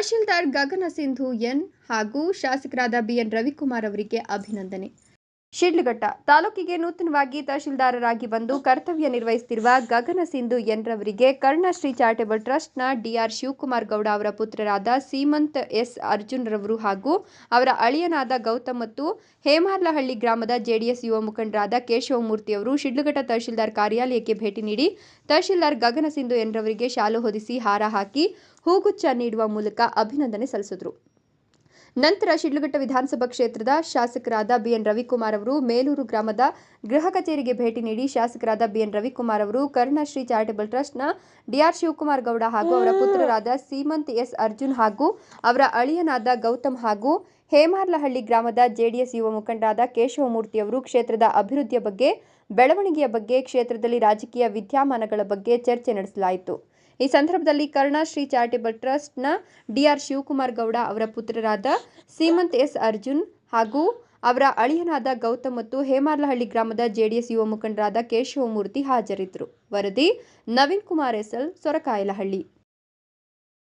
ತಹಶೀಲ್ದಾರ್ ಗಗನ Sindhu N ಹಾಗೂ ಶಾಸಕರಾದ BN Ravikumar ಅವರಿಗೆ ಅಭಿನಂದನೆ. ಶಿಡ್ಲಘಟ್ಟ ತಾಲೂಕಿಗೆ ನೂತನವಾಗಿ ತಹಶೀಲ್ದಾರರಾಗಿ ಬಂದು ಕರ್ತವ್ಯ ನಿರ್ವಹಿಸುತ್ತಿರುವ ಗಗನ ಸಿಂಧು ಎನ್ರವರಿಗೆ ಕರ್ಣಶ್ರೀ ಚಾರಿಟೇಬಲ್ ಟ್ರಸ್ಟ್ನ ಡಿಆರ್ ಶಿವಕುಮಾರ್ ಗೌಡ ಅವರ ಪುತ್ರರಾದ ಸೀಮಂತ್ ಎಸ್ ಅರ್ಜುನ್ ರವರು ಹಾಗೂ ಅವರ ಅಳಿಯನಾದ ಗೌತಮ್ ಮತ್ತು ಹೇಮಾರ್ಲಹಳ್ಳಿ ಗ್ರಾಮದ ಜೆಡಿಎಸ್ ಯುವ ಮುಖಂಡರಾದ ಕೇಶವಮೂರ್ತಿ ಅವರು ಶಿಡ್ಲಘಟ್ಟ ತಹಶೀಲ್ದಾರ್ ಕಾರ್ಯಾಲಯಕ್ಕೆ ಭೇಟಿ ನೀಡಿ ತಹಶೀಲ್ದಾರ್ ಗಗನ ಸಿಂಧು ಎನ್ರವರಿಗೆ ಶಾಲು ಹೊದಿಸಿ ಹಾರ ಹಾಕಿ ಹೂಗುಚ್ಛ ನೀಡುವ ಮೂಲಕ ಅಭಿನಂದನೆ ಸಲ್ಲಿಸಿದರು. ನಂತರ ಶಿಡ್ಲಘಟ್ಟ ವಿಧಾನಸಭಾ ಕ್ಷೇತ್ರದ ಶಾಸಕರಾದ ಬಿಎನ್ ರವಿಕುಮಾರ್ ಅವರು ಮೇಲೂರು ಗ್ರಾಮದ ಗೃಹ ಕಚೇರಿಗೆ ಭೇಟಿ ನೀಡಿ ಶಾಸಕರಾದ ಬಿಎನ್ ರವಿಕುಮಾರ್ ಅವರು ಕರ್ಣಶ್ರೀ ಚಾರಿಟಬಲ್ ಟ್ರಸ್ಟ್ನ ಡಿಆರ್ ಶಿವಕುಮಾರ್ ಗೌಡ ಹಾಗೂ ಅವರ ಪುತ್ರರಾದ ಸೀಮಂತ್ ಎಸ್ ಅರ್ಜುನ್ ಹಾಗೂ ಅವರ ಅಳಿಯನಾದ ಗೌತಮ್ ಹಾಗೂ ಹೇಮಾರ್ಲಹಳ್ಳಿ ಗ್ರಾಮದ ಜೆಡಿಎಸ್ ಯುವ ಮುಖಂಡರಾದ ಕೇಶವಮೂರ್ತಿ ಅವರು ಕ್ಷೇತ್ರದ ಅಭಿವೃದ್ಧಿಯ ಬಗ್ಗೆ, ಬೆಳವಣಿಗೆಯ ಬಗ್ಗೆ, ಕ್ಷೇತ್ರದಲ್ಲಿ ರಾಜಕೀಯ ವಿದ್ಯಮಾನಗಳ ಬಗ್ಗೆ ಚರ್ಚೆ ನಡೆಸಲಾಯಿತು. ಈ ಸಂದರ್ಭದಲ್ಲಿ ಕರುಣಾಶ್ರೀ ಚಾರಿಟೇಬಲ್ ಟ್ರಸ್ಟ್ನ ಡಿಆರ್ ಶಿವಕುಮಾರ್ ಗೌಡ ಅವರ ಪುತ್ರರಾದ ಸೀಮಂತ್ ಎಸ್ ಅರ್ಜುನ್ ಹಾಗೂ ಅವರ ಅಳಿಯನಾದ ಗೌತಮ್ ಮತ್ತು ಹೇಮಾರ್ಲಹಳ್ಳಿ ಗ್ರಾಮದ ಜೆಡಿಎಸ್ ಯುವ ಮುಖಂಡರಾದ ಕೇಶವಮೂರ್ತಿ ಹಾಜರಿದ್ದರು. ವರದಿ ನವೀನ್ ಕುಮಾರ್ ಎಸ್ಎಲ್ ಸೊರಕಾಯಲಹಳ್ಳಿ.